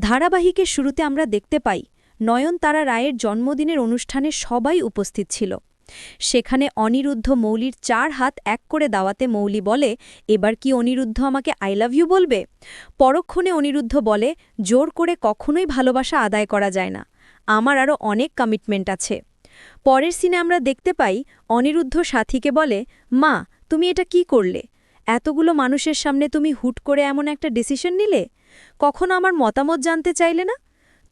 ধারাবাহিকের শুরুতে আমরা দেখতে পাই নয়নতারা রায়ের জন্মদিনের অনুষ্ঠানে সবাই উপস্থিত ছিল। সেখানে অনিরুদ্ধ মৌলির চার হাত এক করে দাওয়াতে মৌলি বলে, এবার কি অনিরুদ্ধ আমাকে আই লাভ ইউ বলবে? পরক্ষণে অনিরুদ্ধ বলে, জোর করে কখনোই ভালোবাসা আদায় করা যায় না। আমার আরও অনেক কমিটমেন্ট আছে। পরের সিনে আমরা দেখতে পাই, অনিরুদ্ধ সাথীকে বলে, মা, তুমি এটা কি করলে? এতগুলো মানুষের সামনে তুমি হুট করে এমন একটা ডিসিশন নিলে? কখনো আমার মতামত জানতে চাইলে না?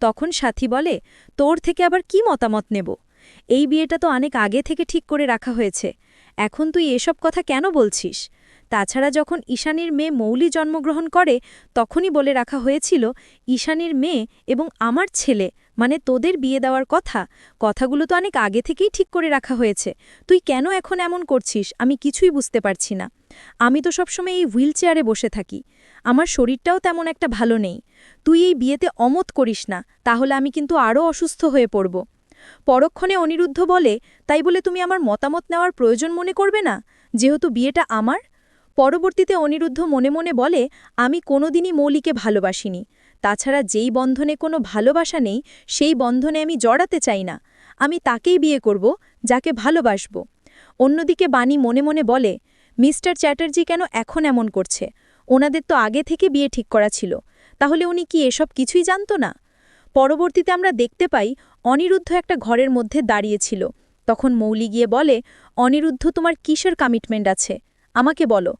তখন সাথী বলে, তোর থেকে আবার কি মতামত নেব? এই বিয়েটা তো অনেক আগে থেকে ঠিক করে রাখা হয়েছে। এখন তুই এসব কথা কেন বলছিস? তাছাড়া যখন ঈশানীর মেয়ে মৌলি জন্মগ্রহণ করে, তখনই বলে রাখা হয়েছিল, ঈশানীর মেয়ে এবং আমার ছেলে মানে তোদের বিয়ে দেওয়ার কথা? কথাগুলো তো অনেক আগে থেকেই ঠিক করে রাখা হয়েছে। তুই কেন এখন এমন করছিস? আমি কিছুই বুঝতে পারছি না। আমি তো সবসময় এই হুইল চেয়ারে বসে থাকি। আমার শরীরটাও তেমন একটা ভালো নেই। তুই এই বিয়েতে অমত করিস না, তাহলে আমি কিন্তু আরও অসুস্থ হয়ে পড়ব। পরক্ষণে অনিরুদ্ধ বলে, তাই বলে তুমি আমার মতামত নেওয়ার প্রয়োজন মনে করবে না? যেহেতু বিয়েটা আমার পরবর্তীতে অনিরুদ্ধ মনে মনে বলে, আমি কোনোদিনই মৌলিকে ভালোবাসিনি। তাছাড়া যেই বন্ধনে কোনো ভালোবাসা নেই, সেই বন্ধনে আমি জড়াতে চাই না। আমি তাকেই বিয়ে করব, যাকে ভালোবাসব। অন্যদিকে বাণী মনে মনে বলে, মিস্টার চ্যাটার্জি কেন এখন এমন করছে? ওনাদের তো আগে থেকে বিয়ে ঠিক করা ছিল। তাহলে উনি কি এসব কিছুই জানত না? পরবর্তীতে আমরা দেখতে পাই, অনিরুদ্ধ একটা ঘরের মধ্যে দাঁড়িয়েছিল তখন মৌলি গিয়ে বলে, অনিরুদ্ধ, তোমার কিসের কমিটমেন্ট আছে? আমাকে বলো।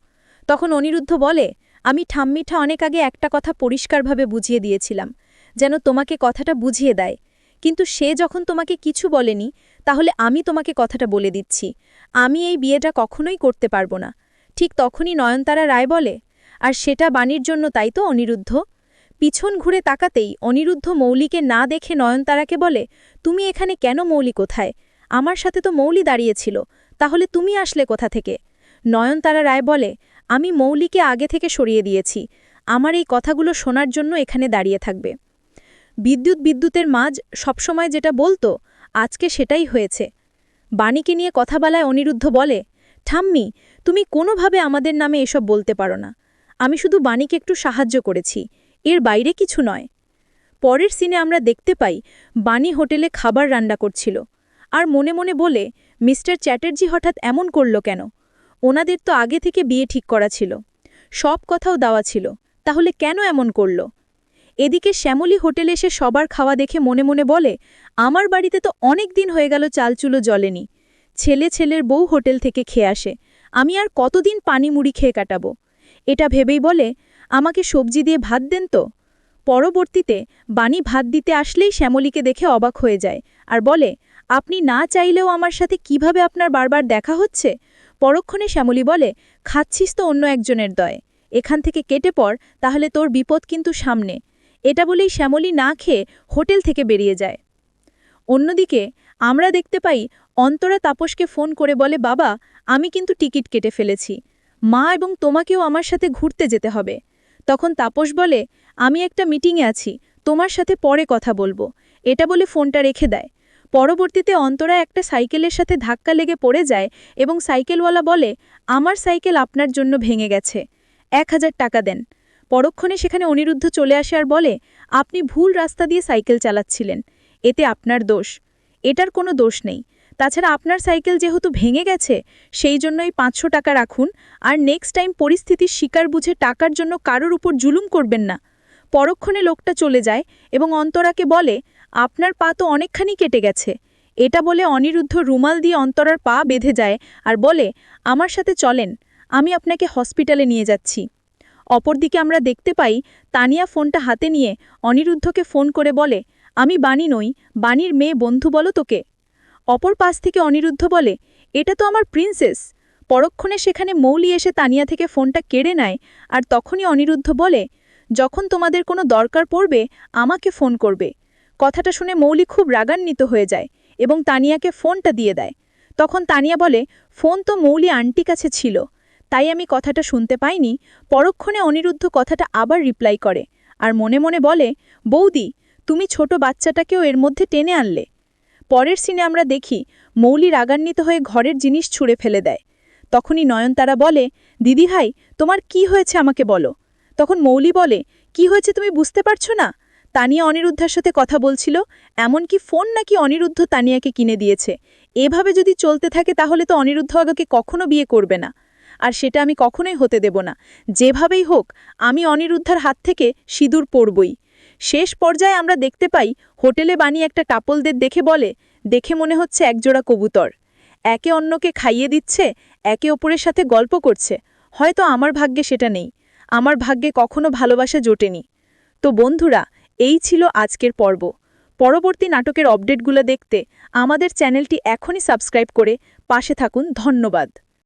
তখন অনিরুদ্ধ বলে, আমি ঠাম্মিঠা অনেক আগে একটা কথা পরিষ্কারভাবে বুঝিয়ে দিয়েছিলাম, যেন তোমাকে কথাটা বুঝিয়ে দেয়। কিন্তু সে যখন তোমাকে কিছু বলেনি, তাহলে আমি তোমাকে কথাটা বলে দিচ্ছি। আমি এই বিয়েটা কখনোই করতে পারব না। ঠিক তখনই নয়নতারা রায় বলে, আর সেটা বাণীর জন্য তাই তো, অনিরুদ্ধ? পিছন ঘুরে তাকাতেই অনিরুদ্ধ মৌলিকে না দেখে নয়নতারাকে বলে, তুমি এখানে কেন মৌলি কোথায়? আমার সাথে তো মৌলি দাঁড়িয়েছিল তাহলে তুমি আসলে কোথা থেকে? নয়নতারা রায় বলে আমি মৌলিকে আগে থেকে সরিয়ে দিয়েছি। আমার এই কথাগুলো শোনার জন্য এখানে দাঁড়িয়ে থাকবে। বিদ্যুৎ বিদ্যুতের মাঝ সবসময় যেটা বলতো, আজকে সেটাই হয়েছে। বাণীকে নিয়ে কথা বলায় অনিরুদ্ধ বলে, ঠাম্মি, তুমি কোনোভাবে আমাদের নামে এসব বলতে পারো না। আমি শুধু বাণীকে একটু সাহায্য করেছি। এর বাইরে কিছু নয়। পরের সিনে আমরা দেখতে পাই, বাণী হোটেলে খাবার রান্না করছিল। আর মনে মনে বলে, মিস্টার চ্যাটার্জি হঠাৎ এমন করল কেন? ওনাদের তো আগে থেকে বিয়ে ঠিক করা ছিল। সব কথাও দেওয়া ছিল। তাহলে কেন এমন করল? এদিকে শ্যামলী হোটেলে এসে সবার খাওয়া দেখে মনে মনে বলে, আমার বাড়িতে তো অনেক দিন হয়ে গেল চালচুলো জলেনি ছেলে ছেলের বউ হোটেল থেকে খেয়ে আসে। আমি আর কতদিন পানি মুড়ি খেয়ে কাটাবো? এটা ভেবেই বলে, আমাকে সবজি দিয়ে ভাত দেন তো? পরবর্তীতে বাণী ভাত দিতে আসলেই শ্যামলীকে দেখে অবাক হয়ে যায় আর বলে, আপনি না চাইলেও আমার সাথে কীভাবে আপনার বারবার দেখা হচ্ছে? পরক্ষণে শ্যামলী বলে, খাচ্ছিস তো অন্য একজনের দয়। এখান থেকে কেটে পড়, তাহলে তোর বিপদ কিন্তু সামনে এটা বলেই শ্যামলী না খেয়ে হোটেল থেকে বেরিয়ে যায়। অন্যদিকে আমরা দেখতে পাই, অন্তরা তাপসকে ফোন করে বলে, বাবা, আমি কিন্তু টিকিট কেটে ফেলেছি। মা এবং তোমাকেও আমার সাথে ঘুরতে যেতে হবে তখন তাপস বলে, আমি একটা মিটিংয়ে আছি, তোমার সাথে পরে কথা বলব এটা বলে ফোনটা রেখে দেয়। পরবর্তীতে অন্তরা একটা সাইকেলের সাথে ধাক্কা লেগে পড়ে যায় এবং সাইকেলওয়ালা বলে, আমার সাইকেল আপনার জন্য ভেঙে গেছে। এক হাজার টাকা দেন। পরক্ষণে সেখানে অনিরুদ্ধ চলে আসে আর বলে, আপনি ভুল রাস্তা দিয়ে সাইকেল চালাচ্ছিলেন। এতে আপনার দোষ। এটার কোনো দোষ নেই। তাছাড়া আপনার সাইকেল যেহেতু ভেঙে গেছে, সেই জন্যই পাঁচশো টাকা রাখুন আর নেক্সট টাইম পরিস্থিতির শিকার বুঝে টাকার জন্য কারোর উপর জুলুম করবেন না। পরক্ষণে লোকটা চলে যায় এবং অন্তরাকে বলে আপনার পা তো অনেকখানি কেটে গেছে। এটা বলে অনিরুদ্ধ রুমাল দিয়ে অন্তরার পা বেঁধে যায় আর বলে, আমার সাথে চলেন, আমি আপনাকে হসপিটালে নিয়ে যাচ্ছি। অপরদিকে আমরা দেখতে পাই, তানিয়া ফোনটা হাতে নিয়ে অনিরুদ্ধকে ফোন করে বলে, আমি বাণী নই, বাণীর মেয়ে বন্ধু বলো তোকে। অপর পাশ থেকে অনিরুদ্ধ বলে, এটা তো আমার প্রিন্সেস। পরক্ষণে সেখানে মৌলি এসে তানিয়া থেকে ফোনটা কেড়ে নেয় আর তখনই অনিরুদ্ধ বলে, যখন তোমাদের কোনো দরকার পড়বে, আমাকে ফোন করবে। কথাটা শুনে মৌলি খুব রাগান্বিত হয়ে যায় এবং তানিয়াকে ফোনটা দিয়ে দেয়। তখন তানিয়া বলে, ফোন তো মৌলি আন্টি কাছে ছিল, তাই আমি কথাটা শুনতে পাইনি। পরক্ষণে অনিরুদ্ধ কথাটা আবার রিপ্লাই করে আর মনে মনে বলে, বৌদি, তুমি ছোট বাচ্চাটাকেও এর মধ্যে টেনে আনলে। পরের সিনে আমরা দেখি, মৌলি রাগান্বিত হয়ে ঘরের জিনিস ছুঁড়ে ফেলে দেয়। তখনই নয়নতারা বলে, দিদিভাই, তোমার কি হয়েছে আমাকে বলো? তখন মৌলি বলে, কি হয়েছে তুমি বুঝতে পারছ না? তানিয়া অনিরুদ্ধার সাথে কথা বলছিল, এমনকি ফোন নাকি অনিরুদ্ধ তানিয়াকে কিনে দিয়েছে। এভাবে যদি চলতে থাকে তাহলে তো অনিরুদ্ধ আগাকে কখনো বিয়ে করবে না। আর সেটা আমি কখনোই হতে দেব না। যেভাবেই হোক, আমি অনিরুদ্ধার হাত থেকে সিঁদুর পরবই। শেষ পর্যায়ে আমরা দেখতে পাই, হোটেলে বানিয়ে একটা কাপলদের দেখে বলে, দেখে মনে হচ্ছে একজোড়া কবুতর। একে অন্যকে খাইয়ে দিচ্ছে, একে অপরের সাথে গল্প করছে। হয়তো আমার ভাগ্যে সেটা নেই। আমার ভাগ্যে কখনো ভালোবাসা জোটেনি। তো বন্ধুরা এই ছিল আজকের পর্ব। পরবর্তী নাটকের আপডেটগুলো দেখতে আমাদের চ্যানেলটি এখনই সাবস্ক্রাইব করে পাশে থাকুন। ধন্যবাদ।